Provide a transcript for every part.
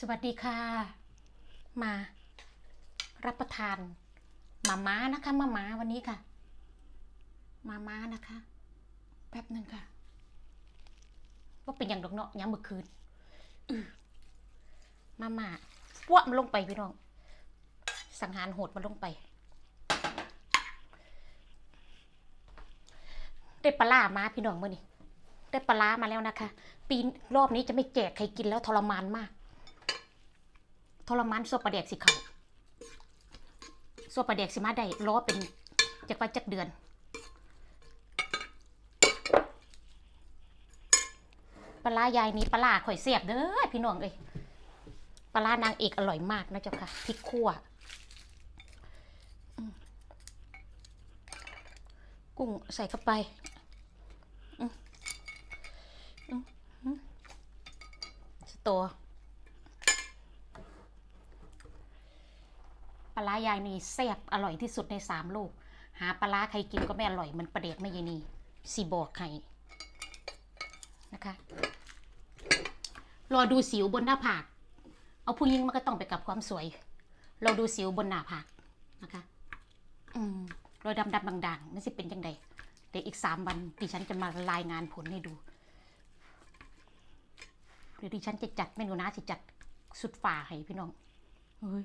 สวัสดีค่ะ มารับประทานมาม้านะคะมาม้าวันนี้ค่ะ มาม้านะคะ แป๊บหนึ่งค่ะว่าเป็นอย่างดอกเนาะย้ำเมื่อคืนมาม่าปวะมันลงไปพี่น้อง สังหารโหดมันลงไปได้ปลาร้ามาพี่น้องเมื่อนี้ได้ปลาร้ามาแล้วนะคะ ปีรอบนี้จะไม่แจกใครกินแล้วทรมานมาก ทรมานสัวปลาแดกสิเขาสัวปลาแดกสิมาได้รอเป็นจักว่าจักเดือน ปลาร้ายายนี้ปลาร้าข่อยเสียบเด้อพี่น้องเอ้ยปลานางเอกอร่อยมากนะเจ้าค่ะพริกขั่วกุ้งใส่เข้าไปอืมอืมอืมตัวปลายายนี่แซ่บอร่อยที่สุดในสามโลก หาปลาร้าใครกินก็ไม่อร่อยเหมันประเด็กไม่ยายนีสีบอกใครนะคะ รอดูสิวบนหน้าผาก เอาผู้หญิงมันก็ต้องไปกับความสวย เราดูสิวบนหน้าผากนะคะ อืมรอยดำดำด่างๆนั่นสิเป็นยังไงเดี๋ยวอีกสามวันดิฉันจะมารายงานผลให้ดูเดี๋ยวดิฉันจะจัดเมนูนะจะจัดสุดฝ่าให้พี่น้องเฮ้ย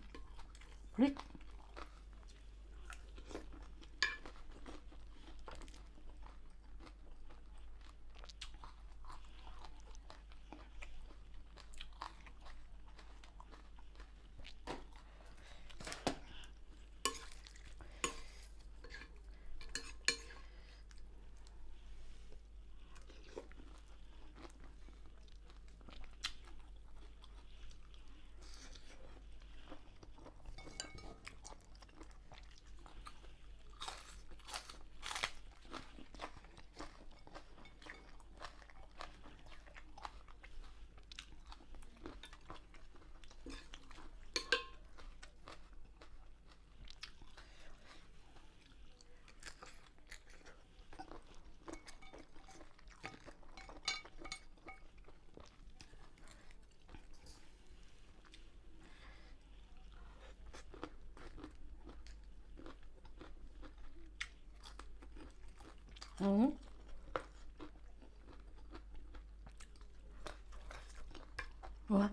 อืมวะ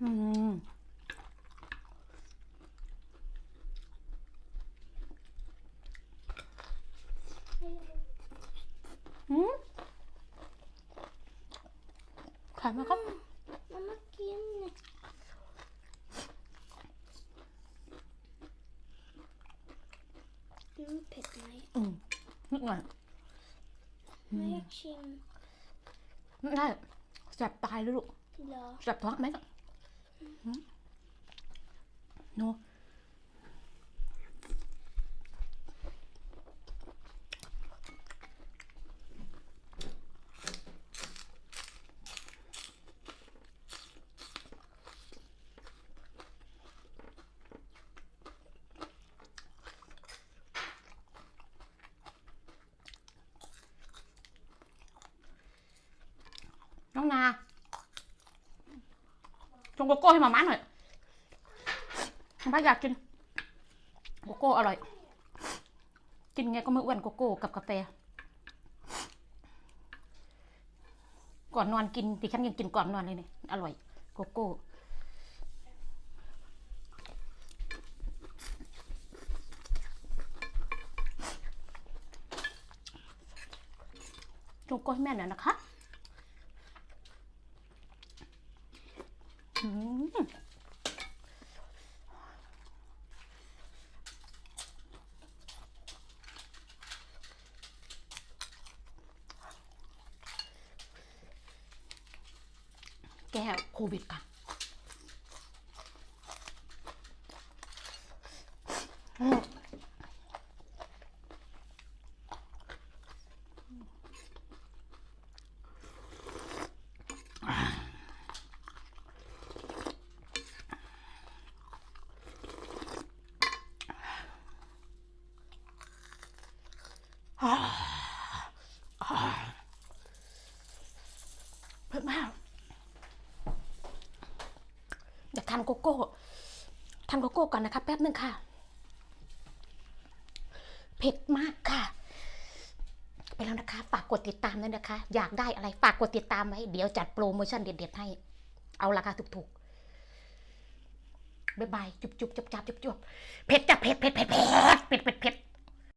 อืมอืมขายไหมครับมันมากินเนี่ยมันเผ็ดไหมอืมนิดหน่อยไม่อยากชิมไม่ได้แสบตายเลยลูกเหรอแสบท้องไหมล่ะ หืมโชงโกโก้ให้มาม่าหน่อยมาม่าอยากกินโกโก้อร่อย กินไงก็ไม่อ้วนโกโก้กับกาแฟ ก่อนนอนกินดิฉันยังกินก่อนนอนเลยเนี่ยอร่อยโกโก้โกโก้ให้แม่หน่อยนะคะอืมแก้โควิดค่ะอืมเผ็ดมาก เดี๋ยวทานโกโก้ทานโกโก้ก่อนนะคะแป๊บนึงค่ะ เผ็ดมากค่ะ ไปแล้วนะคะ ฝากกดติดตามด้วยนะคะ อยากได้อะไรฝากกดติดตามไว้ เดี๋ยวจัดโปรโมชั่นเด็ดๆให้ เอาราคาถูกๆบ๊ายบายจุบๆจับๆจุบๆเผ็ดจ้ะเผ็ดเผ็ดเผ็ดเผ็ดเผ็ดเผ็ดเผ็ด